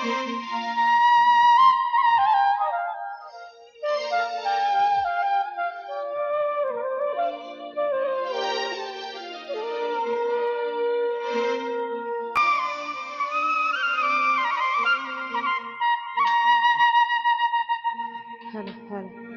هلا هلا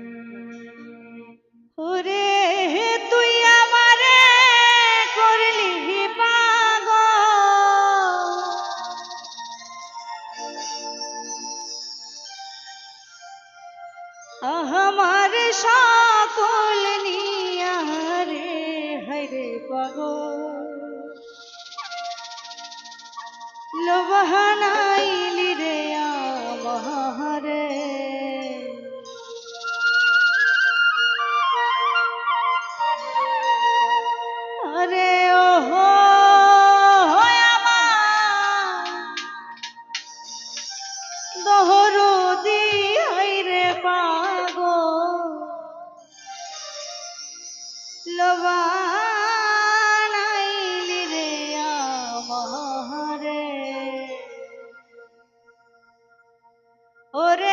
আমার সকল নিয়ারে হরে পাগল লোবাহানাইলি রে আমারে আরে ওহো দহরু দি রে পা জবান আইলি রে। আমারে ওরে